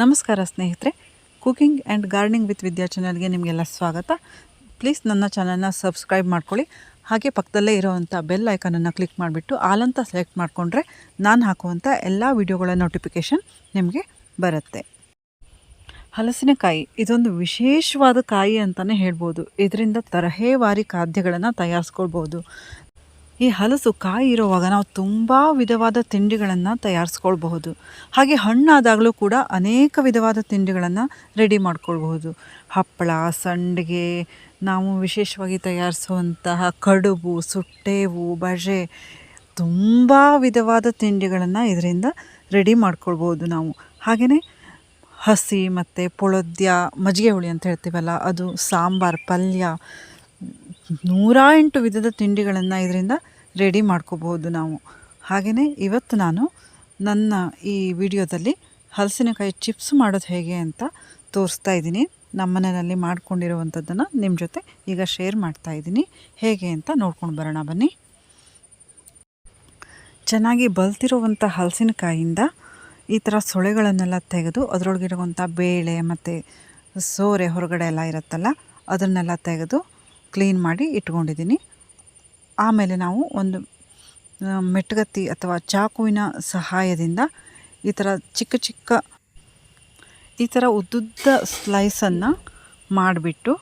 ನಮಸ್ಕಾರ ಸ್ನೇಹಿತರೆ cooking and gardening with Vidya ಚಾನಲ್ಗೆ ನಿಮಗೆಲ್ಲ ಸ್ವಾಗತ. ಪ್ಲೀಸ್ ನನ್ನ ಚಾನಲ್ನ ಸಬ್ಸ್ಕ್ರೈಬ್ ಮಾಡ್ಕೊಳ್ಳಿ. ಹಾಗೆ ಪಕ್ಕದಲ್ಲೇ ಇರೋವಂಥ ಬೆಲ್ ಐಕನನ್ನು ಕ್ಲಿಕ್ ಮಾಡಿಬಿಟ್ಟು ಆಲಂತ ಸೆಲೆಕ್ಟ್ ಮಾಡಿಕೊಂಡ್ರೆ ನಾನು ಹಾಕುವಂಥ ಎಲ್ಲ ವಿಡಿಯೋಗಳ ನೋಟಿಫಿಕೇಷನ್ ನಿಮಗೆ ಬರುತ್ತೆ. ಹಲಸಿನಕಾಯಿ, ಇದೊಂದು ವಿಶೇಷವಾದ ಕಾಯಿ ಅಂತಲೇ ಹೇಳ್ಬೋದು. ಇದರಿಂದ ತರಹೇವಾರಿ ಖಾದ್ಯಗಳನ್ನು ತಯಾರಿಸ್ಕೊಳ್ಬೋದು. ಈ ಹಲಸು ಕಾಯಿ ಇರುವಾಗ ನಾವು ತುಂಬ ವಿಧವಾದ ತಿಂಡಿಗಳನ್ನು ತಯಾರಿಸ್ಕೊಳ್ಬಹುದು. ಹಾಗೆ ಹಣ್ಣಾದಾಗಲೂ ಕೂಡ ಅನೇಕ ವಿಧವಾದ ತಿಂಡಿಗಳನ್ನು ರೆಡಿ ಮಾಡ್ಕೊಳ್ಬಹುದು. ಹಪ್ಪಳ, ಸಂಡಿಗೆ, ನಾವು ವಿಶೇಷವಾಗಿ ತಯಾರಿಸುವಂತಹ ಕಡುಬು, ಸುಟ್ಟೇವು, ಬಜೆ ತುಂಬ ವಿಧವಾದ ತಿಂಡಿಗಳನ್ನು ಇದರಿಂದ ರೆಡಿ ಮಾಡ್ಕೊಳ್ಬೋದು ನಾವು. ಹಾಗೆಯೇ ಹಸಿ ಮತ್ತು ಪೊಳದ್ಯ, ಮಜ್ಜಿಗೆ ಹುಳಿ ಅಂತ ಹೇಳ್ತೀವಲ್ಲ, ಅದು ಸಾಂಬಾರು, ಪಲ್ಯ, ನೂರ ಎಂಟು ವಿಧದ ತಿಂಡಿಗಳನ್ನು ಇದರಿಂದ ರೆಡಿ ಮಾಡ್ಕೋಬಹುದು ನಾವು. ಹಾಗೆಯೇ ಇವತ್ತು ನಾನು ನನ್ನ ಈ ವಿಡಿಯೋದಲ್ಲಿ ಹಲಸಿನಕಾಯಿ ಚಿಪ್ಸ್ ಮಾಡೋದು ಹೇಗೆ ಅಂತ ತೋರಿಸ್ತಾ ಇದ್ದೀನಿ. ನಮ್ಮ ಮನೆಯಲ್ಲಿ ಮಾಡ್ಕೊಂಡಿರುವಂಥದ್ದನ್ನು ನಿಮ್ಮ ಜೊತೆ ಈಗ ಶೇರ್ ಮಾಡ್ತಾ ಇದ್ದೀನಿ. ಹೇಗೆ ಅಂತ ನೋಡ್ಕೊಂಡು ಬರೋಣ ಬನ್ನಿ. ಚೆನ್ನಾಗಿ ಬಲ್ತಿರುವಂಥ ಹಲಸಿನಕಾಯಿಂದ ಈ ಥರ ಸೊಳೆಗಳನ್ನೆಲ್ಲ ತೆಗೆದು ಅದರೊಳಗಿರುವಂಥ ಬೇಳೆ ಮತ್ತು ಸೋರೆ ಹೊರಗಡೆ ಎಲ್ಲ ಇರುತ್ತಲ್ಲ, ಅದನ್ನೆಲ್ಲ ತೆಗೆದು ಕ್ಲೀನ್ ಮಾಡಿ ಇಟ್ಕೊಂಡಿದ್ದೀನಿ. ಆಮೇಲೆ ನಾವು ಒಂದು ಮೆಟ್ಗತ್ತಿ ಅಥವಾ ಚಾಕುವಿನ ಸಹಾಯದಿಂದ ಈ ಥರ ಚಿಕ್ಕ ಚಿಕ್ಕ, ಈ ಥರ ಉದ್ದುದ್ದ ಸ್ಲೈಸನ್ನು ಮಾಡಿಬಿಟ್ಟು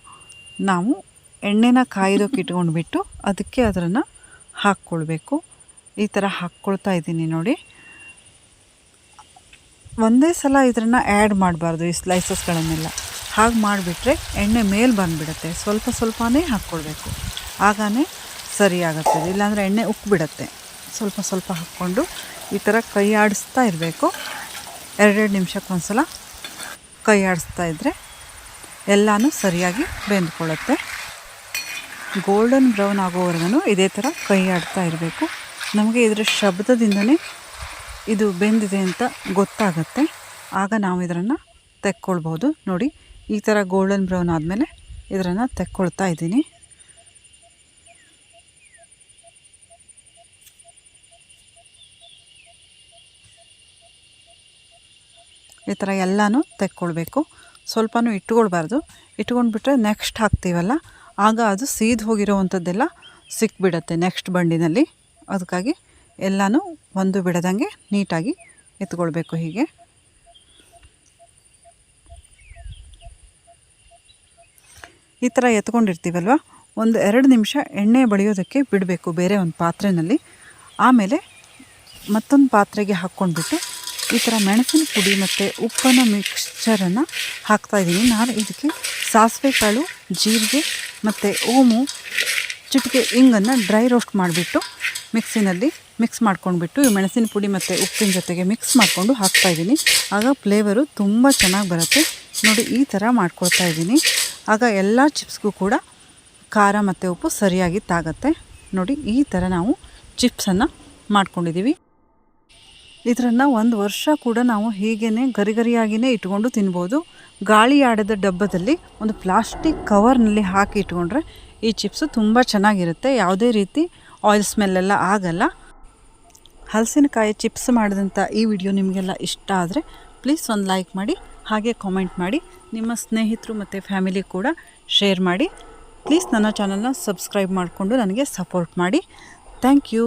ನಾವು ಎಣ್ಣೆನ ಕಾಯ್ದೋಕೆ ಇಟ್ಕೊಂಡ್ಬಿಟ್ಟು ಅದಕ್ಕೆ ಅದನ್ನು ಹಾಕ್ಕೊಳ್ಬೇಕು. ಈ ಥರ ಹಾಕ್ಕೊಳ್ತಾ ಇದ್ದೀನಿ ನೋಡಿ. ಒಂದೇ ಸಲ ಇದನ್ನು ಆ್ಯಡ್ ಮಾಡಬಾರ್ದು ಈ ಸ್ಲೈಸಸ್ಗಳನ್ನೆಲ್ಲ ಹಾಗೆ ಮಾಡಿಬಿಟ್ರೆ ಎಣ್ಣೆ ಮೇಲೆ ಬಂದುಬಿಡುತ್ತೆ. ಸ್ವಲ್ಪ ಸ್ವಲ್ಪನೇ ಹಾಕ್ಕೊಳ್ಬೇಕು. ಆಗಾನೇ ಸರಿ ಆಗುತ್ತೆ ಇಲ್ಲಾಂದರೆ ಎಣ್ಣೆ ಉಕ್ಬಿಡತ್ತೆ ಸ್ವಲ್ಪ ಸ್ವಲ್ಪ ಹಾಕ್ಕೊಂಡು ಈ ಥರ ಕೈ ಆಡಿಸ್ತಾ ಇರಬೇಕು. ಎರಡೆರಡು ನಿಮಿಷಕ್ಕೊಂದು ಸಲ ಕೈ ಆಡಿಸ್ತಾ ಇದ್ದರೆ ಎಲ್ಲನೂ ಸರಿಯಾಗಿ ಬೆಂದ್ಕೊಳ್ಳುತ್ತೆ. ಗೋಲ್ಡನ್ ಬ್ರೌನ್ ಆಗೋವರೆಗೂ ಇದೇ ಥರ ಕೈ ಆಡ್ತಾ ಇರಬೇಕು. ನಮಗೆ ಇದರ ಶಬ್ದದಿಂದನೇ ಇದು ಬೆಂದಿದೆ ಅಂತ ಗೊತ್ತಾಗುತ್ತೆ. ಆಗ ನಾವು ಇದರನ್ನು ತೆಕ್ಕೊಳ್ಬೋದು. ನೋಡಿ, ಈ ಥರ ಗೋಲ್ಡನ್ ಬ್ರೌನ್ ಆದಮೇಲೆ ಇದರನ್ನು ತೆಕ್ಕೊಳ್ತಾ ಇದ್ದೀನಿ. ಈ ಥರ ಎಲ್ಲನೂ ತೆಕ್ಕೊಳ್ಬೇಕು. ಸ್ವಲ್ಪನೂ ಇಟ್ಕೊಳ್ಬಾರ್ದು. ಇಟ್ಕೊಂಡ್ಬಿಟ್ರೆ ನೆಕ್ಸ್ಟ್ ಹಾಕ್ತೀವಲ್ಲ, ಆಗ ಅದು ಸೀದ್ ಹೋಗಿರೋವಂಥದ್ದೆಲ್ಲ ಸಿಕ್ಬಿಡತ್ತೆ ನೆಕ್ಸ್ಟ್ ಬಂಡಿನಲ್ಲಿ. ಅದಕ್ಕಾಗಿ ಎಲ್ಲನೂ ಒಂದು ಬಿಡದಂಗೆ ನೀಟಾಗಿ ಎತ್ಕೊಳ್ಬೇಕು ಹೀಗೆ. ಈ ಥರ ಎತ್ಕೊಂಡಿರ್ತೀವಲ್ವ? ಒಂದು ಎರಡು ನಿಮಿಷ ಎಣ್ಣೆ ಬಳಿಯೋದಕ್ಕೆ ಬಿಡಬೇಕು ಬೇರೆ ಒಂದು ಪಾತ್ರೆಯಲ್ಲಿ ಆಮೇಲೆ ಮತ್ತೊಂದು ಪಾತ್ರೆಗೆ ಹಾಕ್ಕೊಂಡ್ಬಿಟ್ಟು ಈ ಥರ ಮೆಣಸಿನ ಪುಡಿ ಮತ್ತು ಉಪ್ಪನ್ನು ಮಿಕ್ಸ್ಚರನ್ನು ಹಾಕ್ತಾಯಿದ್ದೀನಿ ನಾನು ಇದಕ್ಕೆ ಸಾಸಿವೆ ಕಾಳು, ಜೀರಿಗೆ ಮತ್ತು ಓಮು, ಚಿಟಿಕೆ, ಇಂಗನ್ನು ಡ್ರೈ ರೋಸ್ಟ್ ಮಾಡಿಬಿಟ್ಟು ಮಿಕ್ಸಿನಲ್ಲಿ ಮಿಕ್ಸ್ ಮಾಡ್ಕೊಂಡ್ಬಿಟ್ಟು ಈ ಮೆಣಸಿನ ಪುಡಿ ಮತ್ತು ಉಪ್ಪಿನ ಜೊತೆಗೆ ಮಿಕ್ಸ್ ಮಾಡಿಕೊಂಡು ಹಾಕ್ತಾಯಿದ್ದೀನಿ ಆಗ ಫ್ಲೇವರು ತುಂಬ ಚೆನ್ನಾಗಿ ಬರುತ್ತೆ. ನೋಡಿ, ಈ ಥರ ಮಾಡ್ಕೊಳ್ತಾ ಇದ್ದೀನಿ ಆಗ ಎಲ್ಲ ಚಿಪ್ಸ್ಗೂ ಕೂಡ ಖಾರ ಮತ್ತು ಉಪ್ಪು ಸರಿಯಾಗಿ ತಾಗತ್ತೆ. ನೋಡಿ, ಈ ಥರ ನಾವು ಚಿಪ್ಸನ್ನು ಮಾಡ್ಕೊಂಡಿದ್ದೀವಿ ಇದನ್ನು ಒಂದು ವರ್ಷ ಕೂಡ ನಾವು ಹೀಗೇ ಗರಿ ಗರಿಯಾಗಿಯೇ ಇಟ್ಕೊಂಡು ತಿನ್ಬೋದು. ಗಾಳಿ ಆಡದ ಡಬ್ಬದಲ್ಲಿ ಒಂದು ಪ್ಲಾಸ್ಟಿಕ್ ಕವರ್ನಲ್ಲಿ ಹಾಕಿ ಇಟ್ಕೊಂಡ್ರೆ ಈ ಚಿಪ್ಸು ತುಂಬ ಚೆನ್ನಾಗಿರುತ್ತೆ. ಯಾವುದೇ ರೀತಿ ಆಯಿಲ್ ಸ್ಮೆಲ್ಲೆಲ್ಲ ಆಗಲ್ಲ. ಹಲಸಿನಕಾಯಿ ಚಿಪ್ಸ್ ಮಾಡಿದಂಥ ಈ ವಿಡಿಯೋ ನಿಮಗೆಲ್ಲ ಇಷ್ಟ ಆದರೆ ಪ್ಲೀಸ್ ಒಂದು ಲೈಕ್ ಮಾಡಿ, ಹಾಗೆ ಕಾಮೆಂಟ್ ಮಾಡಿ, ನಿಮ್ಮ ಸ್ನೇಹಿತರು ಮತ್ತು ಫ್ಯಾಮಿಲಿ ಕೂಡ ಶೇರ್ ಮಾಡಿ. ಪ್ಲೀಸ್ ನನ್ನ ಚಾನಲ್ನ ಸಬ್ಸ್ಕ್ರೈಬ್ ಮಾಡಿಕೊಂಡು ನನಗೆ ಸಪೋರ್ಟ್ ಮಾಡಿ. Thank you